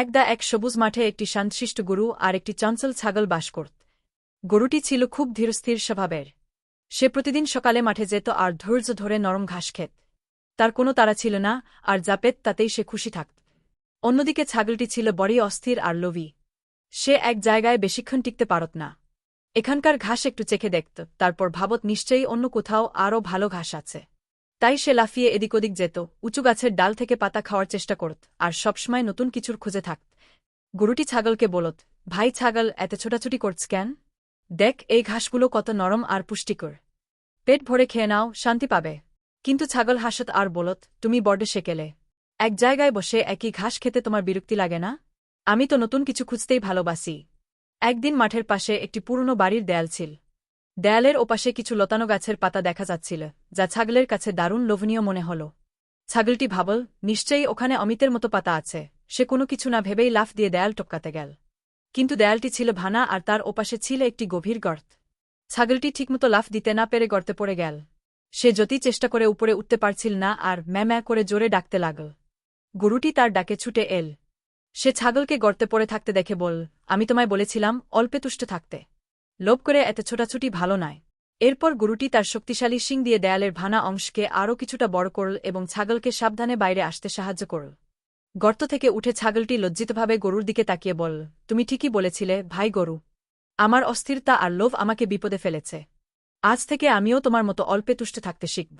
একদা এক সবুজ মাঠে একটি শান্তশিষ্ট গরু আর একটি চঞ্চল ছাগল বাস করত। গরুটি ছিল খুব ধীরস্থির স্বভাবের। সে প্রতিদিন সকালে মাঠে যেত আর ধৈর্য ধরে নরম ঘাস খেত। তার কোনো তারা ছিল না, আর যা পেত তাতেই সে খুশি থাকত। অন্যদিকে ছাগলটি ছিল বড়ই অস্থির আর লোভী। সে এক জায়গায় বেশিক্ষণ টিকতে পারত না। এখানকার ঘাস একটু চেখে দেখত, তারপর ভাবত নিশ্চয়ই অন্য কোথাও আরও ভালো ঘাস আছে। তাই সে লাফিয়ে এদিক ওদিক যেত, উঁচু গাছের ডাল থেকে পাতা খাওয়ার চেষ্টা করত, আর সবসময় নতুন কিছুর খুঁজে থাকত। গরুটি ছাগলকে বলত, ভাই ছাগল, এত ছোটাছুটি করছ কেন? দেখ, এই ঘাসগুলো কত নরম আর পুষ্টিকর। পেট ভরে খেয়ে নাও, শান্তি পাবে। কিন্তু ছাগল হাসত আর বলত, তুমি বড্ড সেকেলে। এক জায়গায় বসে একই ঘাস খেতে তোমার বিরক্তি লাগে না? আমি তো নতুন কিছু খুঁজতেই ভালোবাসি। একদিন মাঠের পাশে একটি পুরনো বাড়ির দেয়াল ছিল। দেয়ালের ওপাশে কিছু লতানো গাছের পাতা দেখা যাচ্ছিল, যা ছাগলের কাছে দারুণ লোভনীয় মনে হল। ছাগলটি ভাবল, নিশ্চয়ই ওখানে অমিতের মতো পাতা আছে, সে কোনো কিছু না ভেবেই লাফ দিয়ে দেয়াল টপকাতে গেল। কিন্তু দেয়ালটি ছিল ভানা আর তার ওপাশে ছিল একটি গভীর গর্ত। ছাগলটি ঠিকমতো লাফ দিতে না পেরে গর্তে পড়ে গেল। সে যতই চেষ্টা করে উপরে উঠতে পারছিল না আর ম্যা ম্যা করে জোরে ডাকতে লাগল। গরুটি তার ডাকে ছুটে এল। সে ছাগলকে গর্তে পড়ে থাকতে দেখে বল আমি তোমায় বলেছিলাম, অল্পে তুষ্ট থাকতে। লোভ করে এত ছোটাছুটি ভালো নয়। এরপর গুরুটি তার শক্তিশালী শিং দিয়ে দেয়ালের ভানা অংশকে আরও কিছুটা বড় করল এবং ছাগলকে সাবধানে বাইরে আসতে সাহায্য করল। গর্ত থেকে উঠে ছাগলটি লজ্জিতভাবে গরুর দিকে তাকিয়ে বল তুমি ঠিকই বলেছিলে, ভাই গরু। আমার অস্থিরতা আর লোভ আমাকে বিপদে ফেলেছে। আজ থেকে আমিও তোমার মতো অল্পে তুষ্ট থাকতে শিখব।